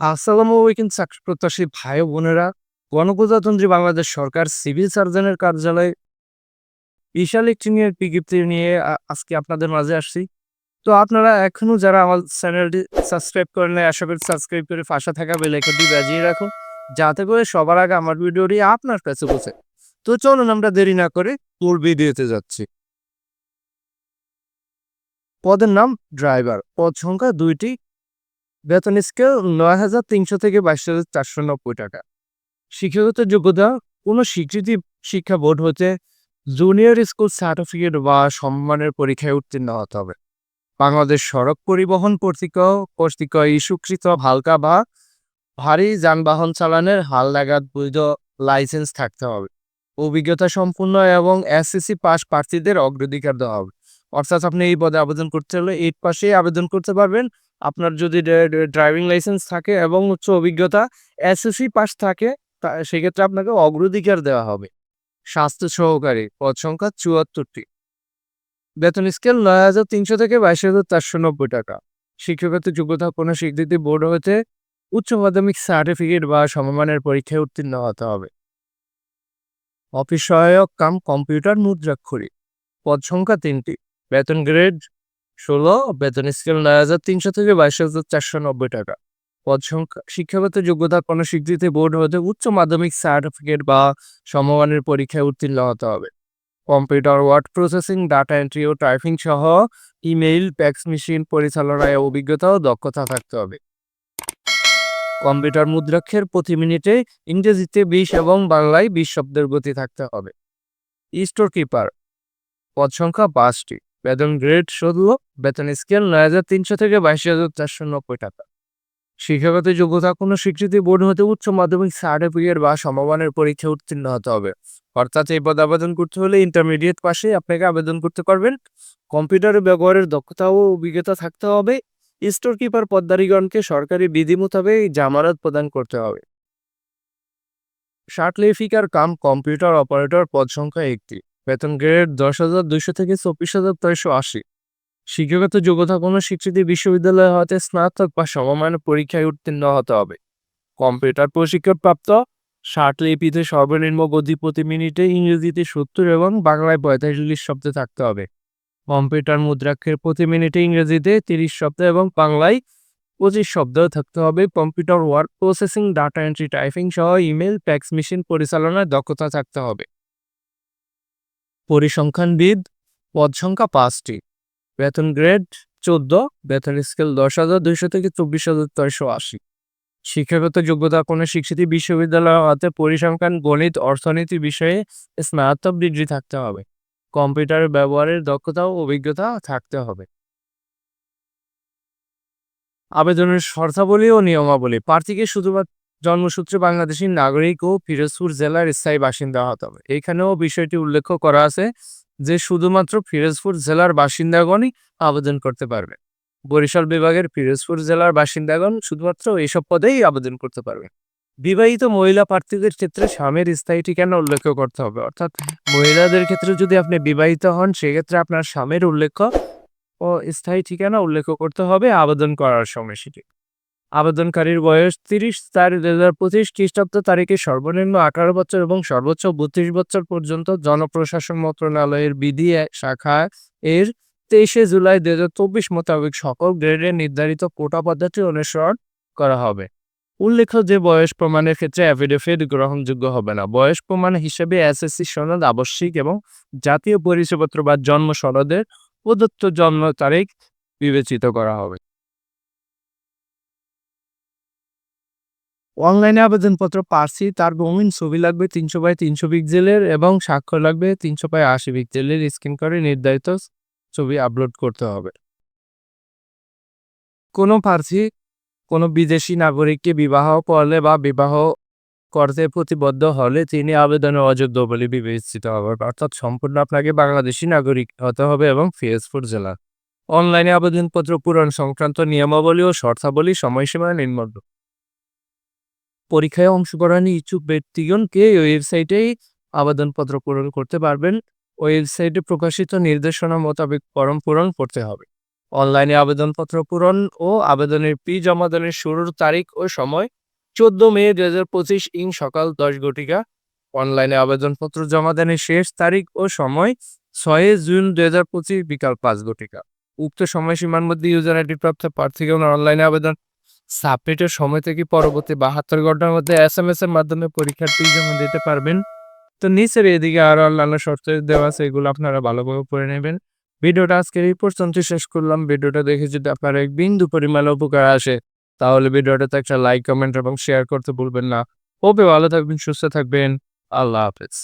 আসসালামু আলাইকুম চাকরি প্রত্যাশী ভাই বোনেরা। গণপ্রজাতন্ত্রী বাংলাদেশ সরকার সিভিল সার্জনের কার্যালয় বিশাল একটি নিয়ে বিজ্ঞপ্তি নিয়ে আজকে আপনাদের মাঝে আসছি। তো আপনারা এখনও যারা আমার চ্যানেলটি সাবস্ক্রাইব করেন নাই, আশা করি সাবস্ক্রাইব করে পাশে থাকা বেলাইকনটি বাজিয়ে রাখুন, যাতে করে সবার আগে আমার ভিডিওটি আপনার কাছে পৌঁছে। তো চলুন আমরা দেরি না করে মূল ভিডিওতে যাচ্ছি। পদের নাম ড্রাইভার। পদ সংখ্যা দুইটি। বেতন স্কেল নয় হাজার তিনশো থেকে বাইশ হাজার চারশো নব্বই টাকা। শিক্ষাগত যোগ্যতা, কোনো স্বীকৃতি শিক্ষা বোর্ড হতে জুনিয়র স্কুল সার্টিফিকেট বা সম্মানের পরীক্ষায় উত্তীর্ণ হতে হবে। বাংলাদেশ সড়ক পরিবহন কর্তৃক কর্তৃক ইস্যুকৃত হালকা বা ভারী যানবাহন চালানোর হাল লাগাত বৈধ লাইসেন্স থাকতে হবে। অভিজ্ঞতা সম্পূর্ণ এবং এসএসসি পাস প্রার্থীদের অগ্রাধিকার দেওয়া হবে। অর্থাৎ আপনি এই পদে আবেদন করতে হলে এইট পাশেই আবেদন করতে পারবেন। আপনার যদি ড্রাইভিং লাইসেন্স থাকে এবং উচ্চ অভিজ্ঞতা এসএসসি পাস থাকে সেক্ষেত্রে আপনাকে অগ্রাধিকার দেওয়া হবে। স্বাস্থ্য সহকারী, পদ সংখ্যা চুয়াত্তরটি। বেতন স্কেল নয় হাজার তিনশো থেকে বাইশ হাজার চারশো নব্বই টাকা। শিক্ষাগত যোগ্যতা কোনো স্বীকৃতি বোর্ড হতে উচ্চ মাধ্যমিক সার্টিফিকেট বা সমমানের পরীক্ষায় উত্তীর্ণ হতে হবে। অফিস সহায়ক কাম কম্পিউটার মুদ্রাক্ষরী। পদ সংখ্যা তিনটি। বেতন গ্রেড ষোলো, বেতন স্কেল নয় হাজার তিনশো থেকে বাইশ হাজার চারশো নব্বই টাকা। পদ সংখ্যা, শিক্ষাগত যোগ্যতা কোনো স্বীকৃতি বোর্ড হতে উচ্চ মাধ্যমিক সার্টিফিকেট বা সমমানের পরীক্ষায় উত্তীর্ণ হতে হবে। Computer word processing data entry ও টাইপিং সহ ইমেইল প্যাক্স মেশিন পরিচালনায় অভিজ্ঞতা ও দক্ষতা থাকতে হবে। কম্পিউটার মুদ্রাক্ষের প্রতি মিনিটে ইংরেজিতে বিশ এবং বাংলায় বিশ শব্দের গতি থাকতে হবে। স্টোর কিপার পদ সংখ্যা পাঁচটি। বেতন গ্রেড ষোলো বেতন স্কেল নয় হাজার তিনশো থেকে বাইশ হাজার চারশো নব্বই টাকা। শিক্ষাগত যোগ্যতা কোনো স্বীকৃতি বোর্ড হতে উচ্চ মাধ্যমিক সার্টিফিকেট বা সমমানের পরীক্ষা উত্তীর্ণ হতে হবে। অর্থাৎ এই পদ আবেদন করতে হলে ইন্টারমিডিয়েট পাশে আপনাকে আবেদন করতে পারবেন। কম্পিউটার ব্যবহারের দক্ষতা ও অভিজ্ঞতা থাকতে হবে। স্টোর কিপার পদ্মারীগণকে সরকারি বিধি মোতাবেক জামানত প্রদান করতে হবে। শার্টলেফিকার কাম কম্পিউটার অপারেটর পদ সংখ্যা একটি। বেতন গ্রেড দশ হাজার দুইশো থেকে চব্বিশ হাজার ছয়শো আশি। শিক্ষাগত যোগ্যতা কোনো স্বীকৃতি বিশ্ববিদ্যালয় হতে স্নাতক বা সমমানের পরীক্ষায় উত্তীর্ণ হতে হবে। কম্পিউটার প্রশিক্ষণ প্রাপ্ত ষাট লিপিতে সর্বনিম্ন গতি প্রতি মিনিটে ইংরেজিতে সত্তর এবং বাংলায় পঁয়তাল্লিশ শব্দে থাকতে হবে। কম্পিউটার মুদ্রাক্ষের প্রতি মিনিটে ইংরেজিতে তিরিশ শব্দ এবং বাংলায় পঁচিশ শব্দ থাকতে হবে। Computer word processing, data entry, typing সহ ইমেল প্যাক্স মেশিন পরিচালনায় দক্ষতা থাকতে হবে। পরিসংখ্যানবিদ, পদ সংখ্যা পাঁচটি। বেতন গ্রেড চোদ্দ, বেতন স্কেল দশ হাজার দুইশো থেকে চব্বিশ হাজার ছয়শো আশি। শিক্ষাগত যোগ্যতা কোনো স্বীকৃতি বিশ্ববিদ্যালয় হতে পরিসংখ্যান, গণিত, অর্থনীতি বিষয়ে স্নাতক ডিগ্রি থাকতে হবে। কম্পিউটার ব্যবহারের দক্ষতা ও অভিজ্ঞতা থাকতে হবে। আবেদনের শর্তাবলী ও নিয়মাবলী। প্রার্থীকে শুধুমাত্র জন্মসূত্রে বাংলাদেশী নাগরিক ও ফিরোজপুর জেলার স্থায়ী বাসিন্দা হতে হবে। এখানেও বিষয়টি উল্লেখ করা আছে যে, শুধুমাত্র ফিরোজপুর জেলার বাসিন্দাগণই আবেদন করতে পারবে। বরিশাল বিভাগের ফিরোজপুর জেলার বাসিন্দাগণ শুধুমাত্র এইসব পদেই আবেদন করতে পারবে। বিবাহিত মহিলা প্রার্থীদের ক্ষেত্রে স্বামীর স্থায়ী ঠিকানা উল্লেখ করতে হবে। অর্থাৎ মহিলাদের ক্ষেত্রে যদি আপনি বিবাহিত হন, সেক্ষেত্রে আপনার স্বামীর উল্লেখ ও স্থায়ী ঠিকানা উল্লেখ করতে হবে আবেদন করার সময় সেটি আবেদনকারীর বয়স তিরিশ চার দুই হাজার পঁচিশ খ্রিস্টাব্দ তারিখে সর্বনিম্ন আঠারো বছর এবং সর্বোচ্চ বত্রিশ বছর পর্যন্ত জনপ্রশাসন মন্ত্রণালয়ের বিধি শাখা এর তেইশে জুলাই দুই হাজার চব্বিশ মোতাবেক সকল গ্রেডের নির্ধারিত কোটা পদ্ধতি অনুসরণ করা হবে। উল্লেখ্য যে বয়স প্রমাণের ক্ষেত্রে অ্যাফিডেভিট গ্রহণযোগ্য হবে না। বয়স প্রমাণ হিসেবে এসএসসি সনদ আবশ্যিক এবং জাতীয় পরিচয়পত্র বা জন্ম সনদের প্রদত্ত জন্ম তারিখ বিবেচিত করা হবে। অনলাইনে আবেদনপত্র পার্সি তার রঙিন ছবি লাগবে তিনশো বাই তিনশো পিক্সেলের এবং স্বাক্ষর লাগবে তিনশো বাই আশি পিক্সেলের। স্ক্যান করে নির্ধারিত ছবি আপলোড করতে হবে। কোনো প্রার্থী, কোনো বিদেশি নাগরিককে বিবাহ করলে বা বিবাহ করতে প্রতিবদ্ধ হলে তিনি আবেদনের অযোগ্য বলে বিবেচিত হবে। অর্থাৎ সম্পূর্ণ আপনাকে বাংলাদেশি নাগরিক হতে হবে এবং ফিরোজপুর জেলা। অনলাইনে আবেদনপত্র পূরণ সংক্রান্ত নিয়মাবলী ও শর্তাবলী সময়সীমা নির্মূল পরীক্ষায় অংশগ্রহণে ইচ্ছুক ব্যক্তিগণকে ওয়েবসাইটেই আবেদনপত্র পূরণ করতে পারবেন। ওয়েবসাইটে প্রকাশিত নির্দেশনা মোতাবেক ফর্ম পূরণ করতে হবে। অনলাইনে আবেদনপত্র পূরণ ও আবেদনের ফি জমাদানের শুরুর তারিখ ও সময় চোদ্দ মে দুই হাজার পঁচিশ ইং সকাল দশ ঘটিকা। অনলাইনে আবেদনপত্র জমাদানের শেষ তারিখ ও সময় ছয় জুন দুই হাজার পঁচিশ বিকাল পাঁচ ঘটিকা। উক্ত সময়সীমার মধ্যে ইউজার আইডি প্রাপ্ত প্রার্থীগণ অনলাইনে আবেদন সাবমিটের সময় থেকে পরবর্তী বাহাত্তর ঘণ্টার মধ্যে এস এম এস এর মাধ্যমে পরীক্ষার্থী জমা দিতে পারবেন। তো নিচের এদিকে আরও অন্যান্য শর্ত দেওয়া আছে, এগুলো আপনারা ভালোভাবে পড়ে নেবেন। ভিডিওটা আজকের এই পর্যন্ত শেষ করলাম। ভিডিওটা দেখে যদি আপনার এক বিন্দু পরিমাণ উপকার আসে, তাহলে ভিডিওটাতে একটা লাইক, কমেন্ট এবং শেয়ার করতে ভুলবেন না। ওকে, ভালো থাকবেন, সুস্থ থাকবেন। আল্লাহ হাফেজ।